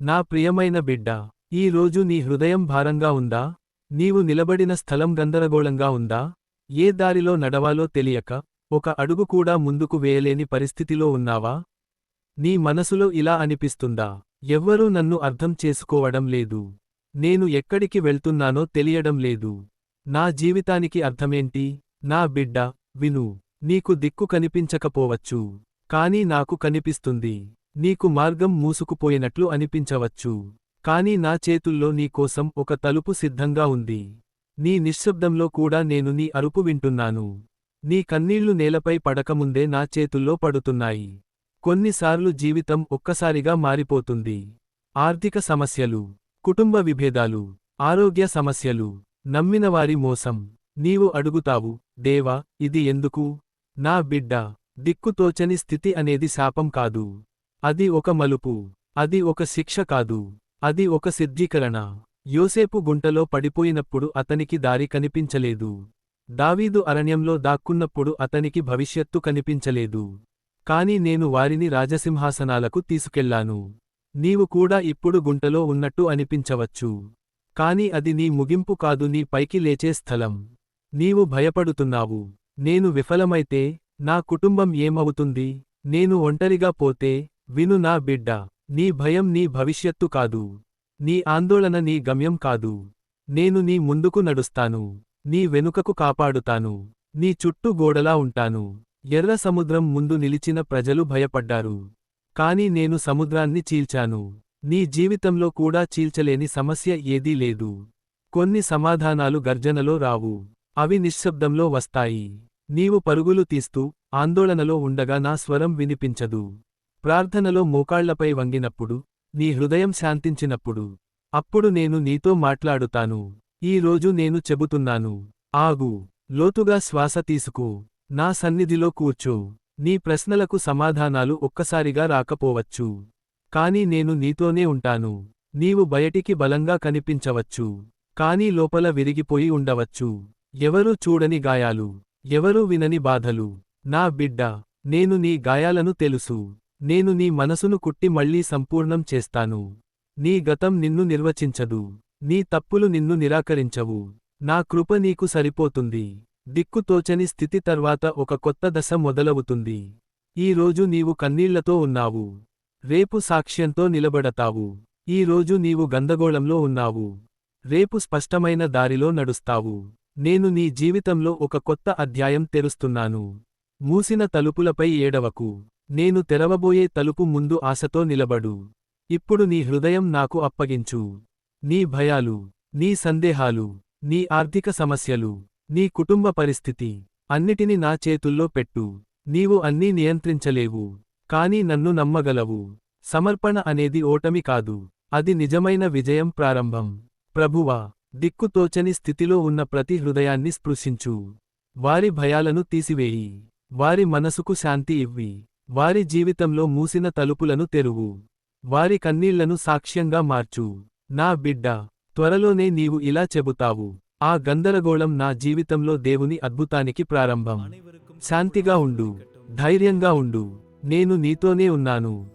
నా ప్రియమైన బిడ్డ ఈ రోజు నీ హృదయం భారంగా ఉందా? నీవు నిలబడిన స్థలం గందరగోళంగా ఉందా? ఏ దారిలో నడవాలో తెలియక ఒక అడుగు కూడా ముందుకు వేయలేని పరిస్థితిలో ఉన్నావా? నీ మనసులో ఇలా అనిపిస్తుందా? ఎవ్వరూ నన్ను అర్థం చేసుకోవడం లేదు. నేను ఎక్కడికి వెళ్తున్నానో తెలియడం లేదు. నా జీవితానికి అర్థమేంటి? నా బిడ్డ విను నీకు దిక్కు కనిపించకపోవచ్చు కాని నాకు కనిపిస్తుంది. నీకు మార్గం మూసుకుపోయినట్లు అనిపించవచ్చు. కాని నా చేతుల్లో నీకోసం ఒక తలుపు సిద్ధంగా ఉంది. నీ నిశ్శబ్దంలో కూడా నేను నీ అరుపు వింటున్నాను. నీ కన్నీళ్ళు నేలపై పడకముందే నా చేతుల్లో పడుతున్నాయి. కొన్నిసార్లు జీవితం ఒక్కసారిగా మారిపోతుంది. ఆర్థిక సమస్యలు కుటుంబ విభేదాలు ఆరోగ్య సమస్యలు నమ్మినవారి మోసం. నీవు అడుగుతావు దేవా ఇది ఎందుకు? నా బిడ్డ దిక్కుతోచని స్థితి అనేది శాపం కాదు. అది ఒక మలుపు అది ఒక శిక్ష కాదు అది ఒక సిద్ధీకరణ. యోసేపు గుంటలో పడిపోయినప్పుడు అతనికి దారి కనిపించలేదు. దావీదు అరణ్యంలో దాక్కున్నప్పుడు అతనికి భవిష్యత్తు కనిపించలేదు. కాని నేను వారిని రాజసింహాసనాలకు తీసుకెళ్ళాను. నీవు కూడా ఇప్పుడు గుంటలో ఉన్నట్టు అనిపించవచ్చు. కాని అది నీ ముగింపు కాదు నీ పైకి లేచే స్థలం. నీవు భయపడుతున్నావు. నేను విఫలమైతే నా కుటుంబం ఏమవుతుంది? నేను ఒంటరిగా పోతే విను నా బిడ్డ నీ భయం నీ భవిష్యత్తు కాదు. నీ ఆందోళన నీ గమ్యం కాదు. నేను నీ ముందుకు నడుస్తాను. నీ వెనుకకు కాపాడుతాను. నీ చుట్టూ గోడలా ఉంటాను. ఎర్ర సముద్రం ముందు నిలిచిన ప్రజలు భయపడ్డారు. కాని నేను సముద్రాన్ని చీల్చాను. నీ జీవితంలో కూడా చీల్చలేని సమస్య ఏదీ లేదు. కొన్ని సమాధానాలు గర్జనలో రావు. అవి నిశ్శబ్దంలో వస్తాయి. నీవు పరుగులు తీస్తూ ఆందోళనలో ఉండగా నా స్వరం వినిపించదు. ప్రార్థనలో మోకాళ్ళపై వంగినప్పుడు నీ హృదయం శాంతించినప్పుడు అప్పుడు నేను నీతో మాట్లాడుతాను. ఈ రోజు నేను చెబుతున్నాను. ఆగు. లోతుగా శ్వాస తీసుకో. నా సన్నిధిలో కూర్చో. నీ ప్రశ్నలకు సమాధానాలు ఒక్కసారిగా రాకపోవచ్చు. కాని నేను నీతోనే ఉంటాను. నీవు బయటికి బలంగా కనిపించవచ్చు. కాని లోపల విరిగిపోయి ఉండవచ్చు. ఎవరూ చూడని గాయాలు. ఎవరూ వినని బాధలు. నా బిడ్డ నేను నీ గాయాలను తెలుసు. నేను నీ మనసును కుట్టి మళ్ళీ సంపూర్ణం చేస్తాను. నీ గతం నిన్ను నిర్వచించదు. నీ తప్పులు నిన్ను నిరాకరించవు. నా కృప నీకు సరిపోతుంది. దిక్కుతోచని స్థితి తర్వాత ఒక కొత్త దశ మొదలవుతుంది. ఈ రోజు నీవు కన్నీళ్ళతో ఉన్నావు. రేపు సాక్ష్యంతో నిలబడతావు. ఈ రోజు నీవు గందగోళంలో ఉన్నావు. రేపు స్పష్టమైన దారిలో నడుస్తావు. నేను నీ జీవితంలో ఒక కొత్త అధ్యాయం తెరుస్తున్నాను. మూసిన తలుపులపై ఏడవకు. నేను తెరవబోయే తలుపు ముందు ఆశతో నిలబడు. ఇప్పుడు నీ హృదయం నాకు అప్పగించు. నీ భయాలు నీ సందేహాలు నీ ఆర్థిక సమస్యలు నీ కుటుంబ పరిస్థితి అన్నిటిని నా చేతుల్లో పెట్టు. నీవు అన్నీ నియంత్రించలేవు కాని నన్ను నమ్మగలవు. సమర్పణ అనేది ఓటమి కాదు అది నిజమైన విజయం ప్రారంభం. ప్రభువా దిక్కుతోచని స్థితిలో ఉన్న ప్రతి హృదయాన్ని స్పృశించు. వారి భయాలను తీసివేయి. వారి మనసుకు శాంతి ఇవ్వి. వారి జీవితంలో మూసిన తలుపులను తెరువు. వారి కన్నీళ్ళను సాక్ష్యంగా మార్చు. నా బిడ్డ త్వరలోనే నీవు ఇలా చెబుతావు. ఆ గందరగోళం నా జీవితంలో దేవుని అద్భుతానికి ప్రారంభం. శాంతిగా ఉండు. ధైర్యంగా ఉండు. నేను నీతోనే ఉన్నాను.